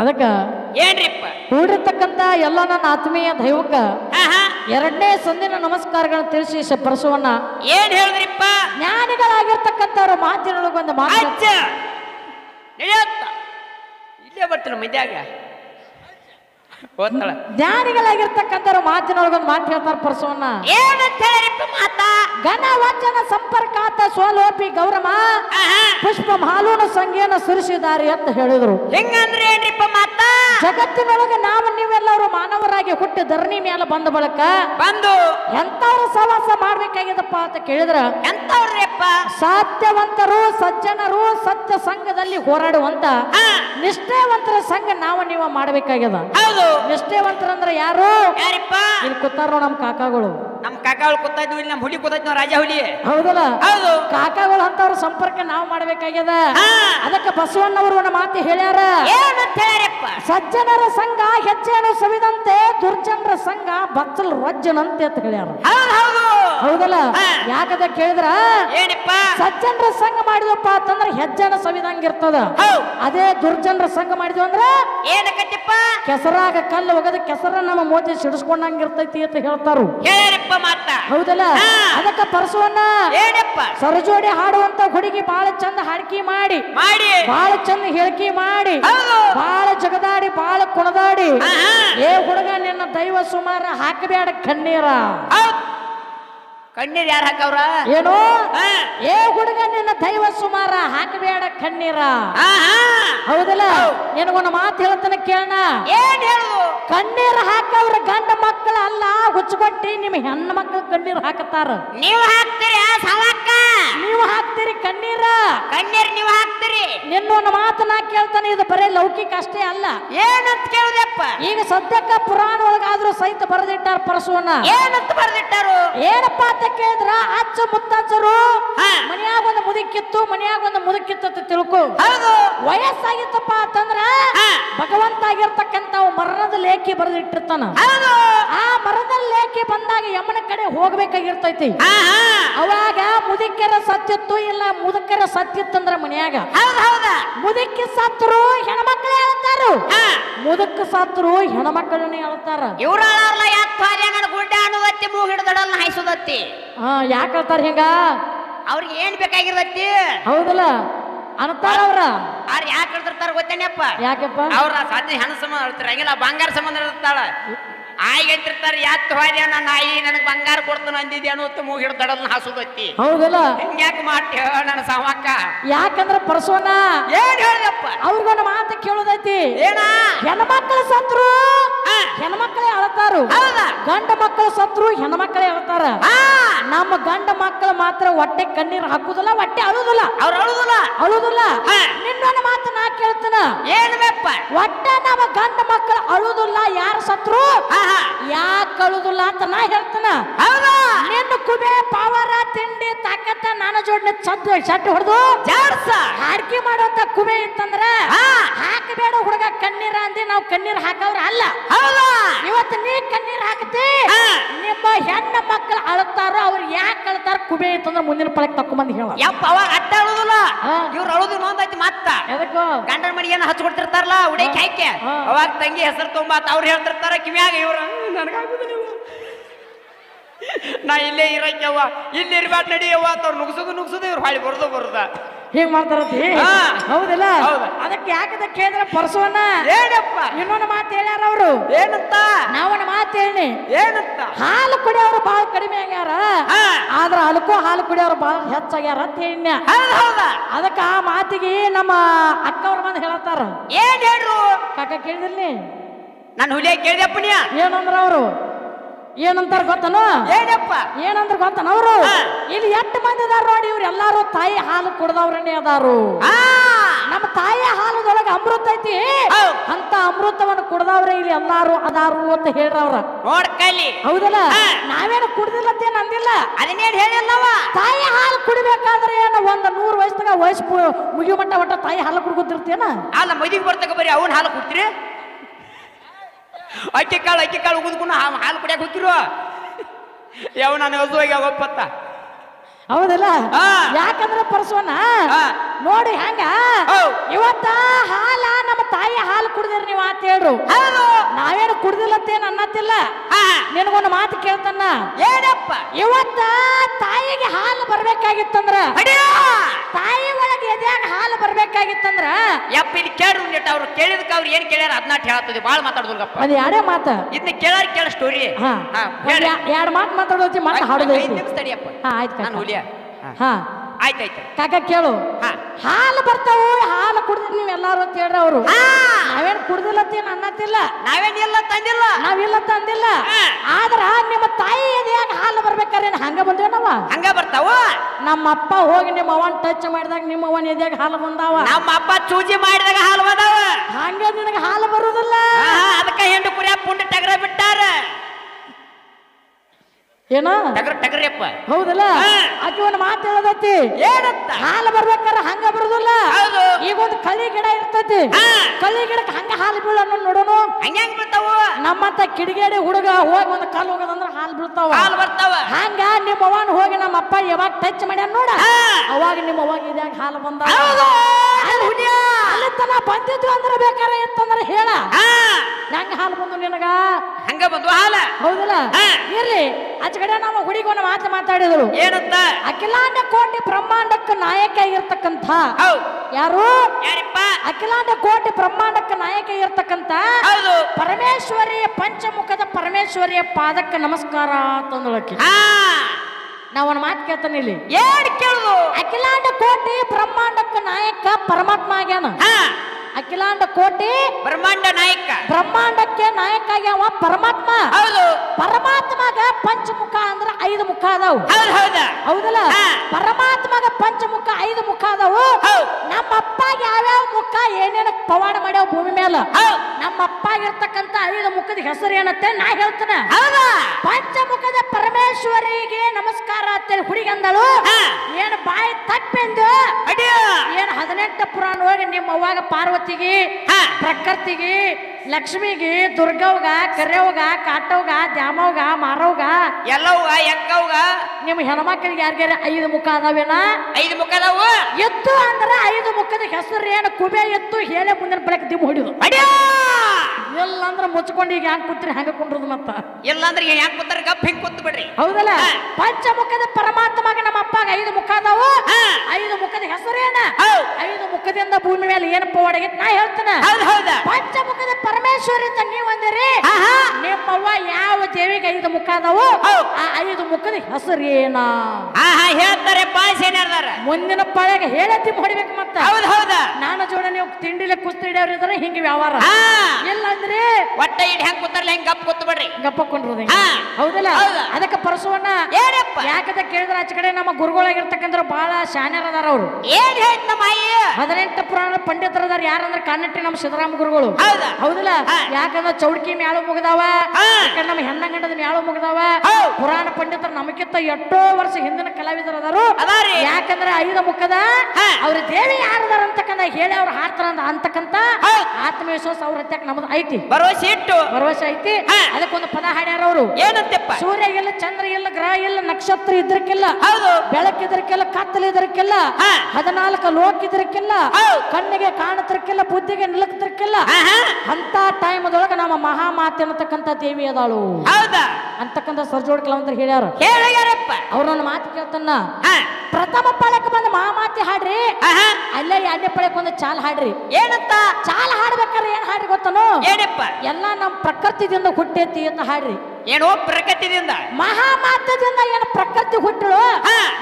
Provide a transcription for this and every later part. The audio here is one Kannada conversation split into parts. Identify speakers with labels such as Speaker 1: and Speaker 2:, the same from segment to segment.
Speaker 1: ಅದಕ್ಕ
Speaker 2: ಏನ್ರಿಪ್ಪ?
Speaker 1: ಕೂಡಿರ್ತಕ್ಕಂತ ಎಲ್ಲ ನನ್ನ ಆತ್ಮೀಯ ದೈವಕ್ಕ ಎರಡನೇ ಸಂದಿನ ನಮಸ್ಕಾರಗಳನ್ನ ತಿಳಿಸಿ ಪರಸವನ್ನ
Speaker 2: ಏನ್ ಹೇಳಿದ್ರಿಪ್ಪ?
Speaker 1: ಜ್ಞಾನಿಗಳಾಗಿರ್ತಕ್ಕಂಥವ್ರ ಮಾತಿನೊಳಗೊಂದು ಮಾತು
Speaker 2: ಇಲ್ಲೇ ಬರ್ತಾನ ಮದ್ಯಾಗ
Speaker 1: ಜ್ಞಾನಿಗಳಾಗಿರ್ತಕ್ಕಂಥವ್ರ ಮಾತಿನೊಳಗೊಂದು ಮಾತು ಹೇಳ್ತಾರ ಪರಸವನ್ನ
Speaker 2: ಏನಂತ ಹೇಳಿರಿಪ್ಪ ಮಾತಾ?
Speaker 1: ಘನ ವಚನ ಸಂಪರ್ಕಾತ ಸ್ವಲೋಪಿ ಗೌರಮ ಪುಷ್ಪ ಮಾಲೂನ ಸಂಗೇನ ಸುರಿಸಿದ್ದಾರೆ ಅಂತ ಹೇಳಿದ್ರು.
Speaker 2: ಹೆಂಗಂದ್ರೆ ಏನ್ರಿಪ್ಪ ಮಾತಾ?
Speaker 1: ಜಗತ್ತಿನೊಳಗೆ ನಾವು ನೀವೆಲ್ಲರೂ ಮಾನವರಾಗಿ ಹುಟ್ಟಿ ಧರಣಿ ಮೇಲೆ ಬಂದ ಬಳಕ
Speaker 2: ಬಂದು.
Speaker 1: ಎಂತವ್ರ ಸವಾಸ ಮಾಡ್ಬೇಕಾಗಿದಪ್ಪ ಅಂತ ಕೇಳಿದ್ರ.
Speaker 2: ಎಂತವ್ರಪ್ಪ
Speaker 1: ಸತ್ಯವಂತರು ಸಜ್ಜನರು ಸತ್ಯ ಸಂಘದಲ್ಲಿ ಹೋರಾಡುವಂತ
Speaker 2: ನಿಷ್ಠೆವಂತರ
Speaker 1: ನಿಷ್ಠೇವಂತರ ಸಂಘ ನಾವು ನೀವು ಮಾಡ್ಬೇಕಾಗ್ಯದ.
Speaker 2: ಹೌದು.
Speaker 1: ನಿಷ್ಠೇವಂತರಂದ್ರ ಯಾರು?
Speaker 2: ಯಾರಿಪ್ಪ?
Speaker 1: ಇಲ್ಲಿ ಕೂತಾರೋ ನಮ್ ಕಾಕಾಗಳು.
Speaker 2: ಕಾಕಾಳು ಕೂತಾಯ್ತು ಇಲ್ಲಿ ನಮ್ ಹುಲಿ ಕೂತಾಯ್ತು ನಾವು ರಾಜ ಹುಲಿ.
Speaker 1: ಹೌದಲ್ಲ?
Speaker 2: ಹೌದು.
Speaker 1: ಕಾಕಾಗಳು ಅಂತವ್ರ ಸಂಪರ್ಕ ನಾವು ಮಾಡ್ಬೇಕಾಗ್ಯದ? ಅದಕ್ಕೆ ಬಸವಣ್ಣವರು ಒಂದು ಮಾತು ಹೇಳ್ಯಾರ.
Speaker 2: ಏನಂತ ಹೇಳಿರಪ್ಪ
Speaker 1: ಸಜ್ಜನರ ಸಂಘ ಹೆಚ್ಚೇನು ಸವಿದಂತೆ ದುರ್ಜನರ ಸಂಘ ಬಚ್ಚಲ್ ರಜ್ಜನಂತೆ ಅಂತ ಹೇಳ್ಯಾರ.
Speaker 2: ಹೌದು ಹೌದು.
Speaker 1: ಹೌದಲ್ಲ. ಯಾಕದ ಕೇಳಿದ್ರ?
Speaker 2: ಏನಪ್ಪ?
Speaker 1: ಸಜ್ಜನರ ಸಂಘ ಮಾಡಿದಪ್ಪ ಅಂತಂದ್ರೆ ಹೆಜ್ಜನ ಸವಿದಂಗ
Speaker 2: ಇರ್ತದ.
Speaker 1: ಅದೇ ದುರ್ಜನರ ಸಂಘ ಮಾಡಿದ್ವಿ ಅಂದ್ರ
Speaker 2: ಏನಕ್ಕತ್ತಿಪ್ಪ
Speaker 1: ಕೆಸರಾಗ ಕಲ್ಲು ಒಗದ ಕೆಸರ ನಮ್ಮ ಮೋಜಿ ಸಿಡಿಸ್ಕೊಂಡಂಗ ಇರ್ತೈತಿ ಅಂತ ಹೇಳ್ತಾರು.
Speaker 2: ಹೇಳಿರಪ್ಪ ಮಾತಾ?
Speaker 1: ಹೌದಲ್ಲ. ಅದಕ್ಕ ಪರಸವನ್ನ
Speaker 2: ಏನಪ್ಪ?
Speaker 1: ಸರಜೋಡಿ ಹಾಡುವಂತ ಹುಡುಗಿ ಬಹಳ ಚಂದ ಹಾಡ್ಕಿ ಮಾಡಿ.
Speaker 2: ಮಾಡಿ.
Speaker 1: ಬಹಳ ಚಂದ ಹೇಳಿಕೆ ಮಾಡಿ. ಬಾಳ ಜಗದಾಡಿ ಬಹಳ ಕುಣದಾಡಿ. ಏ ಹುಡುಗ ನಿನ್ನ ದೈವ ಸುಮಾರ ಹಾಕಬೇಡ ಕಣ್ಣೀರ.
Speaker 2: ಕಣ್ಣೀರ್ ಯಾರು ಹಾಕವ್ರ?
Speaker 1: ಏನು? ಏ ಹುಡುಗ ನಿನ್ನ ದೈವ ಸುಮಾರ ಹಾಕಬೇಡ ಕಣ್ಣೀರ. ಹೌದಲ್ಲ?
Speaker 2: ಹೌದ್.
Speaker 1: ನಿನಗೊಂದು ಮಾತು ಹೇಳ್ತಾನೆ ಕೇಳಣ
Speaker 2: ಏನ್ ಹೇಳುದು?
Speaker 1: ಕಣ್ಣೀರ್ ಹಾಕವ್ರ ಗಂಡ ಮಕ್ಕಳ ಅಲ್ಲ ಹುಚ್ಚುಕೊಟ್ಟಿ ನಿಮ್ ಹೆಣ್ಣು ಮಕ್ಕಳು ಕಣ್ಣೀರ್ ಹಾಕತ್ತಾರ.
Speaker 2: ನೀವು ಹಾಕ್ತೀರಿ
Speaker 1: ನೀವು ಹಾಕ್ತೀರಿ ಕಣ್ಣೀರ.
Speaker 2: ಕಣ್ಣೀರ್
Speaker 1: ನಿನ್ನೊಂದು ಮಾತನ್ನ ಕೇಳ್ತಾನೆ ಇದು ಬರೇ ಲೌಕಿಕ ಅಷ್ಟೇ ಅಲ್ಲ.
Speaker 2: ಏನಂತ ಕೇಳಿದೆಪ್ಪ?
Speaker 1: ಈಗ ಸದ್ಯಕ್ಕ ಪುರಾಣ ಒಳಗಾದ್ರೂ ಸಹಿತ ಬರೆದಿಟ್ಟಾರ ಪರಶುವನ್ನ
Speaker 2: ಏನಂತ ಬರ್ದಿಟ್ಟಾರು?
Speaker 1: ಏನಪ್ಪಾ ಅಂತ ಕೇಳಿದ್ರ ಅಚ್ಚ ಮುತ್ತಜ್ಜರು ಮನೆಯಾಗ ಒಂದು ಮುದುಕಿತ್ತು ಮನ್ಯಾಗ ಒಂದು ಮುದುಕಿತ್ತು ಅಂತ ತಿಳ್ಕೊ.
Speaker 2: ಹೌದು.
Speaker 1: ವಯಸ್ಸಾಗಿತ್ತಪ್ಪ ಅಂತಂದ್ರ. ಭಗವಂತ ಆಗಿರ್ತಕ್ಕಂತ ಮರಣದ ಲೇಖಿ ಬರೆದಿಟ್ಟಿರ್ತಾನ. ಆ ಮರದ ಲೇಖಿ ಬಂದಾಗ ಯಮನ ಕಡೆ ಹೋಗ್ಬೇಕಾಗಿರ್ತೈತಿ. ಅವಾಗ ಮುದುಕರ ಸತ್ತಿತ್ತು ಇಲ್ಲ ಮುದುಕರ ಸತ್ತಿತ್ತಂದ್ರ ಮನ್ಯಾಗ.
Speaker 2: ಹೌದ್ ಹೌದ.
Speaker 1: ಮುದುಕಿ ಸತ್ರು ಹೆಣ್ಮಕ್ಳು ಹೇಳ್ತಾರು. ಮುದುಕ ಸತ್ರು ಹೆಣ್ಮಕ್ಳನ್ನ ಹೇಳ್ತಾರ.
Speaker 2: ಇವ್ರ ಗುಡ್ಡ ಹಾಯಿಸೋದತ್ತಿ?
Speaker 1: ಹಾ ಯಾಕೆ ಹೇಳ್ತಾರ ಹಿಂಗ?
Speaker 2: ಅವ್ರಿಗೆ ಏನ್ ಬೇಕಾಗಿರತ್ತಿ?
Speaker 1: ಹೌದಲ್ಲ. ಅಂತಾರ ಅವ್ರ?
Speaker 2: ಅವ್ರು ಯಾಕೆ ಹೇಳ್ತಿರ್ತಾರ ಗೊತ್ತೇನಪ್ಪ
Speaker 1: ಯಾಕಪ್ಪ?
Speaker 2: ಅವ್ರ ಸಾಧ್ಯ ಹೆಣ ಸಂಬಂಧ ಹೇಳ್ತಿರಂಗಿಲ್ಲ ಬಂಗಾರ ಸಂಬಂಧ ಇರ್ತಾಳ ಆಯಿ ಹೇಳ್ತಿರ್ತಾರ ಯಾತ್ ಹೋದ್ಯ ನನ್ನ ಆಯಿ? ನನಗೆ ಬಂಗಾರ ಕೊಡ್ತಾನ ಅಂದಿದ್ದೆ ಅಂತ ಮೂಗ್ ಹಿಡ್ದಡಲ್ನ ಹಾಸೋದತ್ತಿ
Speaker 1: ಹೌದಲ್ಲ?
Speaker 2: ಹಿಂಗ್ಯಾಕೆ ಮಾಡ್ತೀಯ ನನ್ನ ಸಾವಕ್ಕ.
Speaker 1: ಯಾಕಂದ್ರ ಪರಸೋನ
Speaker 2: ಏನ್ ಹೇಳನಪ್ಪ
Speaker 1: ಅವ್ರಿಗೊಂದು ಮಾತು ಕೇಳೋದೈತಿ.
Speaker 2: ಏನ?
Speaker 1: ಹೆಣ್ಮಕ್ಳು ಸತ್ರು. ಹೆಣ್ಮಕ್ಳೇ ಅಳತಾರು.
Speaker 2: ಹೌದಾ?
Speaker 1: ಗಂಡ ಮಕ್ಕಳು ಸತ್ರು ಹೆಣ್ಮಕ್ಳೇ ಅಳ್ತಾರ. ನಮ್ಮ ಗಂಡ ಮಕ್ಕಳು ಮಾತ್ರ ಹೊಟ್ಟೆ ಕಣ್ಣೀರು ಹಾಕುದಿಲ್ಲ ಹೊಟ್ಟೆ ಅಳುದಿಲ್ಲ
Speaker 2: ಅವ್ರು ಅಳುದಿಲ್ಲ
Speaker 1: ಅಳುದಿಲ್ಲ
Speaker 2: ಹಾ.
Speaker 1: ನಿನ್ನೊಂದು ಮಾತು ನಾ ಕೇಳ್ತೇನ?
Speaker 2: ಏನ್ ಬೇಪ್ಪ?
Speaker 1: ಹೊಟ್ಟೆ ನಮ್ಮ ಗಂಡ ಮಕ್ಕಳು ಅಳುದಿಲ್ಲ ಯಾರು ಸತ್ರು
Speaker 2: ಹಾ ಹಾ.
Speaker 1: ಯಾಕೆ ಅಳುದಿಲ್ಲ ಅಂತ ನಾ ಹೇಳ್ತೇನ?
Speaker 2: ಹೌದಾ?
Speaker 1: ನಿನ್ನ ಕುಬೆ ಪಾವರ ತಿಂಡಿ ತಾಕತ್ತ ನನ್ನ ಜೋಡ್ನೆ ಚದ್ ಶಟ್ ಹೊಡೆದು
Speaker 2: ಜಾಡ್ಸ.
Speaker 1: ಹಾಡ್ಕಿ ಮಾಡುವಂತ ಕುಬೆ ಇತ್ತಂದ್ರ
Speaker 2: ಹಾ.
Speaker 1: ಹಾಕಬೇಡ ಹುಡುಗ ಕಣ್ಣೀರ ಅಂದಿ ನಾವು ಕಣ್ಣೀರ್ ಹಾಕವ್ರ ಅಲ್ಲ.
Speaker 2: ಹೌದಾ?
Speaker 1: ಇವತ್ತು ನೀ ಕಣ್ಣೀರ್ ಹಾಕ್ತಿ?
Speaker 2: ಹಾ.
Speaker 1: ನಿಮ್ಮ ಅಳ್ತಾರೋ ಅವ್ರು ಯಾಕೆ ಅಳ್ತಾರ ಕುಬೆ ಅಂತಂದ್ರೆ ಮುಂದಿನ ಪಳಕ್ ತಕ್ಕೊಂಬಂದು ಹೇಳ
Speaker 2: ಯಪ್ಪ ಅವಾಗ ಅಟ್ಟ ಅಳುದಿಲ್ಲ
Speaker 1: ಹಾ.
Speaker 2: ಇವ್ರು ಅಳುದು ಇನ್ನೊಂದೈತಿ ಮತ್ತ
Speaker 1: ಎದಕ್ಕೋ
Speaker 2: ಗಂಡನ ಮಡಿ ಏನ ಹಚ್ಕೊಡ್ತಿರ್ತಾರಲ್ಲ ಉಡೇಕ್ ಹಾಕಿ
Speaker 1: ಹಾ.
Speaker 2: ಅವಾಗ ತಂಗಿ ಹೆಸರು ತುಂಬಾತ ಅವ್ರು ಹೇಳ್ತಿರ್ತಾರ ಕಿವ್ಯಾಗ ಇವ್ರು ನನಗಾಗುದಿಲ್ಲ ಇವು. ನಾ ಇಲ್ಲೇ ಇರಕ್ಯವ್ವ ಇಲ್ಲಿ ಇರ್ಬೇಡ ನಡಿಯವ್ವ. ಅವ್ರು ನುಗ್ಸುದು ನುಗ್ಸುದು ಇವ್ರು ಹಾಳಿ ಬರುದು ಬರುದ.
Speaker 1: ಹಿಂಗ್ ಮಾಡ್ತಾರತಿ
Speaker 2: ಹೌದಲ್ಲ
Speaker 1: ಹೌದಿಲ್ಲ?
Speaker 2: ಹೌದು.
Speaker 1: ಅದಕ್ಕೆ ಯಾಕದ ಕೇಳಿದ್ರೆ ಪರಸವನ್ನ?
Speaker 2: ಏನಪ್ಪ?
Speaker 1: ಇನ್ನೊಂದು ಮಾತು ಹೇಳ್ಯಾರ ಅವರು.
Speaker 2: ಏನಂತ?
Speaker 1: ನಾವೊಂದು ಮಾತು ಹೇಳಿ.
Speaker 2: ಏನಂತ?
Speaker 1: ಹಾಲು ಕುಡಿಯೋರು ಬಹಳ ಕಡಿಮೆ ಆಗ್ಯಾರ.
Speaker 2: ಹಾ.
Speaker 1: ಆದ್ರ ಅಲ್ಕೋ ಹಾಲು ಕುಡಿಯೋರು ಬಹಳ ಹೆಚ್ಚಾಗ್ಯಾರ ಅಂತ ಹೇಳಿನ
Speaker 2: ಹೌದ ಹೌದ.
Speaker 1: ಅದಕ್ಕ ಆ ಮಾತಿಗೆ ನಮ್ಮ ಅಕ್ಕವ್ರ ಬಂದು ಹೇಳ್ತಾರ.
Speaker 2: ಏನ್ ಹೇಳ್ರು?
Speaker 1: ಕಾಕ ಕೇಳಿದಿರ್ಲಿ
Speaker 2: ನಾನು ಹುಲಿಯ ಕೇಳಿದಪ್ಪ ನೀ?
Speaker 1: ಏನಂದ್ರ ಅವರು? ಏನಂತಾರ ಗೊತ್ತನ?
Speaker 2: ಏನಪ್ಪ?
Speaker 1: ಏನಂದ್ರ ಗೊತ್ತನ ಅವರು? ಇಲ್ಲಿ ಎಷ್ಟು ಮಂದಿ ಅದಾರ ನೋಡಿ ಇವ್ರು? ಎಲ್ಲಾರು ತಾಯಿ ಹಾಲು ಕುಡ್ದವ್ರನ್ನೇ ಅದಾರು.
Speaker 2: ಆ
Speaker 1: ನಮ್ಮ ತಾಯಿಯ ಹಾಲದೊಳಗೆ ಅಮೃತ ಐತಿ. ಅಂತ ಅಮೃತವನ್ನು ಕುಡ್ದವ್ರೆ ಇಲ್ಲಿ ಎಲ್ಲಾರು ಅದಾರು ಅಂತ ಹೇಳ್ರವ್ರ.
Speaker 2: ನೋಡ್ಕಲಿ
Speaker 1: ಹೌದಲ್ಲ. ನಾವೇನು ಕುಡ್ದಿಲ್ಲ ಅಂತ ಅಂದಿಲ್ಲ?
Speaker 2: ಅದನ್ನೇನ್ ಹೇಳಿಲ್ಲವ?
Speaker 1: ತಾಯಿ ಹಾಲು ಕುಡಿಬೇಕಾದ್ರೆ ಏನ ಒಂದ್ ನೂರು ವಯಸ್ಸಾಗ ವಯಸ್ಸು ಮುಗಿಬಟ್ಟ ಮುಗಿಯೋ ಮಟ್ಟ ಒಟ್ಟ ತಾಯಿ ಹಾಲು ಕುಡ್ಕೊತಿರ್ತೇನ
Speaker 2: ಅಲ್ಲ ಮೈದಿಗೆ ಬರ್ತಕ ಬರೀ ಅವನ್ ಹಾಲು ಕೊಡ್ತೀರಿ? ಅಕ್ಕಿ ಕಾಳು ಅಕ್ಕಿ ಕಾಳು ಉಗಿದ್ಕೊಂಡು ಹಾಲು ಕುಡಿಯಕ್ಕೆ ಹೋಗಿರು ಯಾವ ನಾನು ಹೋಗಿ ಒಪ್ಪತ್ತ?
Speaker 1: ಹೌದಲ್ಲ. ಯಾಕಂದ್ರೆ ಪರಸವನ್ನ
Speaker 2: ಹಾ.
Speaker 1: ನೋಡಿ ಹೆಂಗ. ಇವತ್ತ ಹಾಲ ನಮ್ಮ ತಾಯಿ ಹಾಲು ಕುಡಿದ್ರಿ ನೀವು ಅಂತ ಹೇಳ್ರು. ನಾವೇನು ಕುಡ್ದಿಲ್ಲತ್ತೇನು ಅನ್ನತ್ತಿಲ್ಲ? ನಿನಗೊಂದು ಮಾತು ಕೇಳ್ತಾನ?
Speaker 2: ಏನಪ್ಪ?
Speaker 1: ಇವತ್ತ ತಾಯಿಗೆ ಹಾಲು ಬರ್ಬೇಕಾಗಿತ್ತಂದ್ರ?
Speaker 2: ಅಡಿಯ!
Speaker 1: ತಾಯಿ ಒಳಗೆ ಎದ್ಯಾಗ ಹಾಲು ಬರ್ಬೇಕಾಗಿತ್ತಂದ್ರ?
Speaker 2: ಯಪ್ಪ ಇಲ್ಲಿ ಕೇಳ್ರು ನೆಟ್ ಅವ್ರು ಕೇಳಿದಕ್ಕೆ ಅವ್ರು ಏನ್ ಕೇಳ್ಯಾರ ಅದನ್ನ ಹೇಳ್ತದೆ ಭಾಳ ಗಪ್ಪ.
Speaker 1: ಅದು ಯಾರೇ ಮಾತ?
Speaker 2: ಇದನ್ನ ಕೇಳಾರ ಕೇಳ ಸ್ಟೋರಿ
Speaker 1: ಹಾ.
Speaker 2: ಹೇಳಿ.
Speaker 1: ಎರಡು ಮಾತು ಮಾತಾಡೋದು ಮತ್ತೆ
Speaker 2: ಐದು
Speaker 1: ಹಾಡೋದೈತಿ
Speaker 2: ನಿಮಿಷ ತಡಿಯಪ್ಪ
Speaker 1: ಹಾ ಆಯ್ತು
Speaker 2: ನಾನು
Speaker 1: ಕಾಕ.
Speaker 2: ಹುಲಿಯ.
Speaker 1: ಹಾ.
Speaker 2: ಆಯ್ತಾಯ್ತು
Speaker 1: ಕಾಕ ಕೇಳು.
Speaker 2: ಹಾ.
Speaker 1: ಹಾಲು ಬರ್ತಾವು ಹಾಲು ಕುಡ್ದಿದ್ ನೀವು ಎಲ್ಲಾರು ಅಂತ ಹೇಳ್ರಿ ಅವರು.
Speaker 2: ಹಾ.
Speaker 1: ಕುಡ್ದಿಲ್ಲ ಅನ್ನತ್ತಿಲ್ಲ.
Speaker 2: ನಾವೇನಿಲ್ಲ ತಂದಿಲ್ಲ.
Speaker 1: ನಾವಿಲ್ಲ ಅಂದಿಲ್ಲ
Speaker 2: ಹಾ.
Speaker 1: ಆದ್ರ ನಿಮ್ಮ ತಾಯಿ ಎದೆಯಾಗ ಹಾಲು ಬರ್ಬೇಕಾರೆ ಹಂಗ ಬಂದೇವ್ ನಾವ
Speaker 2: ಹಂಗ ಬರ್ತಾವ?
Speaker 1: ನಮ್ಮ ಅಪ್ಪ ಹೋಗಿ ನಿಮ್ಮ ಅವನ್ ಟಚ್ ಮಾಡಿದಾಗ ನಿಮ್ಮ ಅವನ್ ಎದೆಯಾಗ ಹಾಲು ಬಂದಾವ?
Speaker 2: ನಮ್ಮ ಅಪ್ಪ ಚೂಜಿ ಮಾಡಿದಾಗ ಹಾಲು ಬಂದಾವ.
Speaker 1: ಹಂಗೆ ನಿನಗೆ ಹಾಲು ಬರುದಿಲ್ಲ?
Speaker 2: ಅದಕ್ಕ ಹೆಂಡು ಕುರಿಯ ಪುಂಡ ಟಗರ ಬಿಟ್ಟಾರ.
Speaker 1: ಏನ?
Speaker 2: ಟಗರ ಟಗರಿಯಪ್ಪ
Speaker 1: ಹೌದಲ್ಲ. ಆಕಿ ಒಂದು
Speaker 2: ಏನಂತ?
Speaker 1: ಹಾಲು ಬರ್ಬೇಕಾರ ಹಂಗ ಬರುದಿಲ್ಲ. ಈಗ ಒಂದು ಕಳಿ ಗಿಡ ಇರ್ತೈತಿ. ಕಳಿ ಗಿಡಕ್ಕೆ ಹಂಗ ಹಾಲು ಬೀಳ ನೋಡೋನು.
Speaker 2: ಹಂಗ ಬರ್ತಾವ
Speaker 1: ನಮ್ಮಂತ ಕಿಡಿಗೇಡಿ ಹುಡುಗ ಹೋಗಿ ಒಂದು ಕಲ್ಲು ಹೋಗೋದಂದ್ರ ಹಾಲು ಬೀಳ್ತಾವ.
Speaker 2: ಹಾಲು ಬರ್ತಾವ.
Speaker 1: ಹಂಗ ನಿಮ್ಮ ಅವನ್ ಹೋಗಿ ನಮ್ಮ ಅಪ್ಪ ಯಾವಾಗ ಟಚ್ ಮಾಡ್ಯಾನ ನೋಡ. ಅವಾಗ ನಿಮ್ಮ ಅವಾಗ ಇದ್ಯಾಗ ಹಾಲು ಬಂದ.
Speaker 2: ಹುಲಿಯ
Speaker 1: ತನ ಬಂದಿದ್ದು ಅಂದ್ರೆ ಬೇಕಾರೆ ಹೆಂಗ ಹಾಲು ಬಂದು ನಿನಗ?
Speaker 2: ಹಂಗ ಬಂದು ಹಾಲ?
Speaker 1: ಹೌದಲ್ಲ. ಇರ್ಲಿ. ಕಡೆ ನಮ್ಮ ಹುಡುಗನ ಮಾತು ಮಾತಾಡಿದ್ರು.
Speaker 2: ಏನಂತ?
Speaker 1: ಅಖಿಲಾಂಡ ಕೋಟಿ ಬ್ರಹ್ಮಾಂಡಕ್ಕೆ ನಾಯಕ ಆಗಿರ್ತಕ್ಕಂಥ
Speaker 2: ಹೌದು.
Speaker 1: ಯಾರು?
Speaker 2: ಯಾರಿಪ್ಪ?
Speaker 1: ಅಖಿಲಾಂಡ ಕೋಟಿ ಬ್ರಹ್ಮಾಂಡಕ್ಕೆ ನಾಯಕ ಇರ್ತಕ್ಕಂಥ
Speaker 2: ಹೌದು.
Speaker 1: ಪರಮೇಶ್ವರಿಯ ಪಂಚಮುಖದ ಪರಮೇಶ್ವರಿಯ ಪಾದಕ್ಕೆ ನಮಸ್ಕಾರ ತಂದಳಕ್ಕೆ. ನಾವು ಒಂದು ಮಾತು ಕೇಳ್ತಾನೆ ಇಲ್ಲಿ.
Speaker 2: ಏನ್ ಕೇಳುದು?
Speaker 1: ಅಖಿಲಾಂಡ ಕೋಟಿ ಬ್ರಹ್ಮಾಂಡಕ್ಕೆ ನಾಯಕ ಪರಮಾತ್ಮ ಆಗ್ಯಾನ. ಅಖಿಲಾಂಡ ಕೋಟಿ
Speaker 2: ಬ್ರಹ್ಮಾಂಡ ನಾಯಕ.
Speaker 1: ಬ್ರಹ್ಮಾಂಡಕ್ಕೆ ನಾಯಕ ಆಗ್ಯಾವ ಪರಮಾತ್ಮ.
Speaker 2: ಹೌದು.
Speaker 1: ಪರಮಾತ್ಮಗ ಪಂಚಮುಖ ಅಂದ್ರ ಐದು ಮುಖ ಅದಾವ.
Speaker 2: ಹೌದು ಹೌದ.
Speaker 1: ಹೌದಲ್ಲ. ಪರಮಾತ್ಮಗ ಪಂಚಮುಖ ಐದು ಮುಖ ಅದಾವು. ನಮ್ಮ ಯಾವ ಯಾವ್ಯಾವ ಮುಖ ಏನೇನ ಪವಾಡ ಮಾಡ್ಯಾವ ಭೂಮಿ ಮೇಲ ನಮ್ಮ ಅಪ್ಪಗಿರ್ತಕ್ಕಂಥ ಐದು ಮುಖದ ಹೆಸರು ಏನತ್ತೆ ನಾ ಹೇಳ್ತೇನೆ. ಪಂಚಮುಖದ ಪರಮೇಶ್ವರಿಗೆ ನಮಸ್ಕಾರ ಅಂತೇಳಿ ಹುಡುಗಿ ಅಂದಳು. ಏನು ಬಾಯಿ ತಪ್ಪೆಂದು?
Speaker 2: ಅಡಿಯ.
Speaker 1: ಏನು ಹದಿನೆಂಟು ಪುರಾಣ ಹೋಗಿ ನಿಮ್ಮ ಅವ್ವಾಗ ಪಾರ್ವತಿಗೆ. ಪ್ರಕೃತಿಗೆ ಲಕ್ಷ್ಮಿಗೆ ದುರ್ಗವ್ಗ ಕರ್ಯವ್ಗ ಕಾಟವ್ಗ ದ್ಯಾಮವ್ಗ ಮಾರವ್ಗ
Speaker 2: ಎಲ್ಲವ್ಗ ಎಕ್ಕವ್ಗ
Speaker 1: ನಿಮ್ಮ ಹೆಣ್ಮಕ್ಳಿಗೆ ಯಾರ್ಗ್ಯಾರ ಐದು ಮುಖ ಅದಾವೇನ?
Speaker 2: ಐದು ಮುಖ ಅದಾವ.
Speaker 1: ಎತ್ತು ಅಂದ್ರ ಐದು ಮುಖದ ಹೆಸರು ಏನು? ಕುಬೆ ಎತ್ತು ಹೇಳೆ ಮುಂದಿನ ಬೆಳಗ್ಗೆ ದಿಮ್ ಹೊಡಿದು
Speaker 2: ಅಡಿಯ.
Speaker 1: ಇಲ್ಲ ಅಂದ್ರೆ ಮುಚ್ಕೊಂಡು ಈಗ ಯಾಕೆ ಕೂತ್ರಿ? ಹಂಗ ಕುಂಡ್ರದು ಮತ್ತ.
Speaker 2: ಇಲ್ಲಾಂದ್ರೆ ಯಾಕೆ ಕೂತಾರ? ಗಪ್ ಹೆಂಗ್ ಕೂತ್ ಬಿಡ್ರಿ.
Speaker 1: ಹೌದಲ್ಲ. ಪಂಚಮುಖದ ಪರಮಾತ್ಮಗ ನಮ್ಮ ಅಪ್ಪಾಗ ಐದು ಮುಖ ಅದಾವು. ಐದು ಮುಖದ ಹೆಸರೇನ. ಐದು ಮುಖದಿಂದ ಭೂಮಿ ಮೇಲೆ ಏನಪ್ಪ ಒಡಗಿ ನಾ ಹೇಳ್ತೇನೆ.
Speaker 2: ಹೌದು ಹೌದ.
Speaker 1: ಪಂಚಮುಖದ ಪರಮೇಶ್ವರಿ ಅಂತ ನೀವು ಅಂದಿರಿ. ನಿಮ್ಮವ್ವ ಯಾವ ದೇವಿಗೆ ಐದು ಮುಖ ಅದಾವು. ಆ ಐದು ಮುಖದ
Speaker 2: ಹೆಸರೇನ? ಹೇಳ್ತಾರೆ
Speaker 1: ಮುಂದಿನ ಪಾಳ್ಯಾಗ ಹೇಳತ್ತಿ ಹೊಡಿಬೇಕು ಮತ್ತ.
Speaker 2: ಹೌದು ಹೌದ.
Speaker 1: ನಾನು ಜೋಡ ನೀವು ತಿಂಡಿಲೆ ಕುಸ್ತಿ ಹಿಡಿಯೋರು ಇದ್ರೆ ಹಿಂಗೆ ವ್ಯವಹಾರ. ಇಲ್ಲ ಅಂದ್ರೆ
Speaker 2: ಒಟ್ಟ ಇಡ್ ಹೆಂಗ್ ಕೂತಾರಲ್ಲ ಹೆಂಗ್ ಗಪ್ ಕೂತ್ ಬಿಡ್ರಿ.
Speaker 1: ಗಪ್ಪಕೊಂಡ್ರದು
Speaker 2: ಹಾ.
Speaker 1: ಹೌದಲ್ಲ?
Speaker 2: ಹೌದು.
Speaker 1: ಅದಕ್ಕೆ ಪರಸುವನ್ನ
Speaker 2: ಏನಪ್ಪ?
Speaker 1: ಯಾಕಂತ ಕೇಳಿದ್ರೆ ಆಚೆ ಕಡೆ ನಮ್ಮ ಗುರುಗಳಾಗಿರ್ತಕ್ಕಂಥ ಬಹಳ ಶಾನ್ಯರ್ ಅದಾರ ಅವರು.
Speaker 2: ಏನ್ ಹೇಳ್ತ ನಮ್ಮ ಅಯ್ಯ?
Speaker 1: ಹದಿನೆಂಟು ಪುರಾಣ ಪಂಡಿತರ ಅದಾರ ಯಾರಂದ್ರೆ ಕನ್ನಟ್ಟಿ ನಮ್ಮ ಸಿದ್ದರಾಮ ಗುರುಗಳು. ಹೌದಿಲ್ಲ? ಯಾಕಂದ್ರ ಚೌಡ್ಕಿ ಮ್ಯಾಳು ಮುಗ್ದಾವ? ಯಾಕಂದ್ರೆ ನಮ್ಮ ಹೆಣ್ಣಗಂಡದ ಮ್ಯಾಳು ಮುಗ್ದಾವ. ಪುರಾಣ ಪಂಡಿತರು ನಮಗಿಂತ ಎಷ್ಟೋ ವರ್ಷ ಹಿಂದಿನ
Speaker 2: ಕಲಾವಿದರದಾರು.
Speaker 1: ಯಾಕಂದ್ರೆ ಐದು ಮುಖದ. ಅವ್ರ ದೇವಿ ಯಾರದಾರ ಅಂತಕ್ಕಂಥ ಹೇಳಿ ಅವ್ರು ಹಾಡ್ತಾರ
Speaker 2: ಅಂತಕ್ಕಂತ
Speaker 1: ಆತ್ಮವಿಶ್ವಾಸ ಅವ್ರ ಹತ್ಯಾಕ ನಮ್ದು ಐತಿ.
Speaker 2: ಭರವಸೆ ಇಟ್ಟು.
Speaker 1: ಭರವಸೆ ಐತಿ. ಅದಕ್ಕೊಂದು ಪದ ಹಾಡ್ಯಾರ ಅವರು.
Speaker 2: ಏನಂತಪ್ಪ?
Speaker 1: ಸೂರ್ಯ ಇಲ್ಲ ಚಂದ್ರ ಇಲ್ಲ ಗ್ರಹ ಇಲ್ಲ ನಕ್ಷತ್ರ ಇದ್ರಕ್ಕಿಲ್ಲ ಬೆಳಕಿದ್ರಕ್ಕೆಲ್ಲ ಕತ್ತಲ ಇದ್ರಕ್ಕೆಲ್ಲ
Speaker 2: ಹಾ.
Speaker 1: ಹದಿನಾಲ್ಕು ಲೋಕ ಇದ್ರಕ್ಕೆಲ್ಲ. ಕಣ್ಣಿಗೆ ಕಾಣತಿರ್ಕಿಲ್ಲ ಬುದ್ಧಿಗೆ
Speaker 2: ಹಾ.
Speaker 1: ಅಂತ ಟೈಮದೊಳಗ ನಮ್ಮ ಮಹಾಮಾತೆ ಅನ್ನತಕ್ಕಂತ ದೇವಿ ಅದಾಳು.
Speaker 2: ಹೌದಾ?
Speaker 1: ಅಂತಕ್ಕಂಥ ಸರ್ಜೋಡ್ ಕಲಾವಂತರು ಹೇಳ್ಯಾರ.
Speaker 2: ಹೇಳಗ್ಯಾರಪ್ಪ
Speaker 1: ಅವ್ರ ನನ್ನ ಮಾತು ಕೇಳ್ತಾನ. ಪ್ರಥಮ ಪಾಲಕ ಬಂದ ಮಹಾಮಾತಿ ಹಾಡ್ರಿ. ಅಲ್ಲೇ ಎರಡನೇ ಪಳಕ್ ಒಂದು ಚಾಲ್ ಹಾಡ್ರಿ.
Speaker 2: ಏನಂತ?
Speaker 1: ಚಾಲ್ ಹಾಡ್ಬೇಕಾದ್ರೆ ಏನ್ ಹಾಡ್ರಿ ಗೊತ್ತನು?
Speaker 2: ಏನಪ್ಪ?
Speaker 1: ಎಲ್ಲ ನಮ್ಮ ಪ್ರಕೃತಿದಿಂದ ಹುಟ್ಟೈತಿ ಅಂತ ಹಾಡ್ರಿ.
Speaker 2: ಏನೋ ಪ್ರಕೃತಿದಿಂದ?
Speaker 1: ಮಹಾಮಾತ್ಯದಿಂದ ಏನು ಪ್ರಕೃತಿ ಹುಟ್ಟಳು.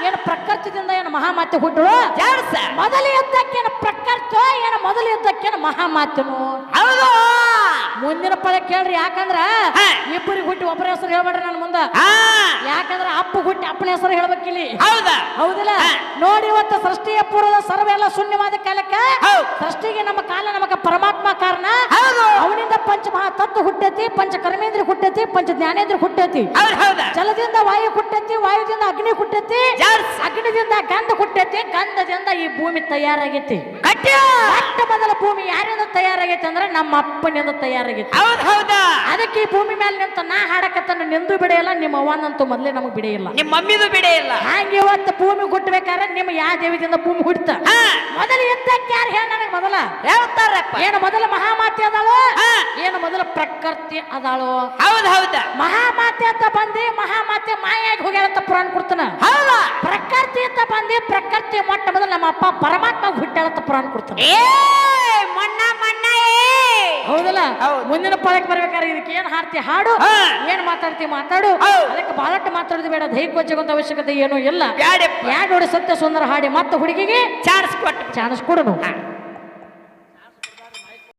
Speaker 1: ಏನು ಪ್ರಕೃತಿದಿಂದ ಏನು ಮಹಾಮಾತೆ ಹುಟ್ಟಳು? ಮೊದಲ ಯುದ್ಧಕ್ಕೆ ಮೊದಲು ಮಹಾಮಾತನು ಮಹಾಮಾತ್ಯನು
Speaker 2: ಹೌದು.
Speaker 1: ಮುಂದಿನ ಪದ ಕೇಳ್ರಿ ಯಾಕಂದ್ರ. ಇಬ್ಬರಿಗೆ ಹುಟ್ಟಿ ಒಬ್ಬರ ಹೆಸರು ಹೇಳ್ಬೇಡ್ರಿ ನನ್ನ ಮುಂದ. ಯಾಕಂದ್ರ ಅಪ್ಪ ಹುಟ್ಟಿ ಅಪ್ಪನ ಹೆಸರು ಹೇಳ್ಬೇಕಿಲ್ಲಿ.
Speaker 2: ಹೌದಾ.
Speaker 1: ಹೌದಿಲ್ಲ? ನೋಡಿ ಇವತ್ತು ಸೃಷ್ಟಿಯ ಪೂರ್ವದ ಸರ್ವ ಎಲ್ಲ ಶೂನ್ಯವಾದ ಕಾಲಕ್ಕೆ. ಸೃಷ್ಟಿಗೆ ನಮ್ಮ ಕಾಲ ನಮಗ ಪರಮಾತ್ಮ ಕಾರಣ. ಅವನಿಂದ ಪಂಚ ಮಹಾತತ್ವ ಹುಟ್ಟೈತಿ ಪಂಚ ಕರ್ಮೇಂದ್ರ ಹುಟ್ಟೈತಿ ಪಂಚ ಜ್ಞಾನೇಂದ್ರ ಹುಟ್ಟೈತಿ. ಜಲದಿಂದ ವಾಯು ಹುಟ್ಟೈತಿ ವಾಯುದಿಂದ ಅಗ್ನಿ ಹುಟ್ಟತಿ ಅಗ್ನಿದಿಂದ ಗಂಧ ಹುಟ್ಟತಿ ಗಂಧದಿಂದ ಈ ಭೂಮಿ ತಯಾರಾಗೈತಿ.
Speaker 2: ಕಟ್ಟ
Speaker 1: ಮೊಟ್ಟ ಮೊದಲ ಭೂಮಿ ಯಾರಿಂದ ತಯಾರಾಗೈತಿ ಅಂದ್ರೆ ನಮ್ಮ ಅಪ್ಪನಿಂದ ತಯಾರಾಗೈತಿ. ಅದಕ್ಕೆ ಈ ಭೂಮಿ ಮೇಲೆ ನಿಂತ ನಾ ಹಾಡಕತ್ತಾನ ನಿಂದು ಬಿಡೆಯಲ್ಲ ನಿಮ್ಮ ಅವ್ವನಂತೂ ಮೊದಲೇ ನಮಗೆ ಬಿಡೆಯಿಲ್ಲ.
Speaker 2: ನಿಮ್ಮ ಮಮ್ಮಿದು ಬಿಡೇ ಇಲ್ಲ
Speaker 1: ಹಂಗೆ ಇವತ್ತು ಭೂಮಿ ಹುಟ್ಟಬೇಕಾದ್ರೆ ನಿಮ್ಮ ಯಾವ ದೇವಿದಿಂದ ಭೂಮಿ ಹುಡ್ತ ಮೊದಲು ಎದ್ದಕ್ಕೆ ಯಾರು ಹೇಳ ನನಗೆ ಮೊದಲ?
Speaker 2: ಹೇಳ್ತಾರಪ್ಪ.
Speaker 1: ಏನು ಮೊದಲ ಮಹಾಮಾತೆ ಅದಾಳು. ಏನು ಮೊದಲ ಪ್ರಕೃತಿ ಅದಾಳು?
Speaker 2: ಹೌದು ಹೌದಾ?
Speaker 1: ಮಹಾಮಾತೆ ಅಂತ ಬಂದಿ ಮಹಾಮಾತೆ ಮಾಯಾಗಿ ಅಂತ ಪುರಾಣ ಕೊಡ್ತಾನ?
Speaker 2: ಹೌದಾ?
Speaker 1: ಪ್ರಕೃತಿ ಅಂತ ಬಂದಿ ಪ್ರಕೃತಿ ಮೊಟ್ಟ ಮೊದಲು ನಮ್ಮ ಅಪ್ಪ ಪರಮಾತ್ಮ ಹುಟ್ಟಾಳ ಅಂತ ಪುರಾಣ ಕೊಡ್ತಾನ.
Speaker 2: ಮಣ್ಣ ಮಣ್ಣ
Speaker 1: ಹೌದಲ್ಲ?
Speaker 2: ಹೌದು.
Speaker 1: ಮುಂದಿನ ಪಾಳಕ್ಕೆ ಬರ್ಬೇಕಾದ್ರೆ ಇದಕ್ಕೆ ಏನ್ ಹಾಡ್ತಿ? ಹಾಡು. ಏನ್ ಮಾತಾಡ್ತಿ? ಮಾತಾಡು. ಅದಕ್ಕೆ ಬಹಳಷ್ಟು ಮಾತಾಡೋದು ಬೇಡ. ದೈಹಿಕ ವಚ್ಚಕಂತ ಅವಶ್ಯಕತೆ ಏನೂ ಇಲ್ಲ. ಎರಡು ಸತ್ಯ ಸುಂದರ ಹಾಡಿ ಮತ್ತೆ ಹುಡುಗಿಗೆ
Speaker 2: ಚಾನ್ಸ್ ಕೊಟ್ಟು.
Speaker 1: ಚಾನ್ಸ್ ಕೊಡನು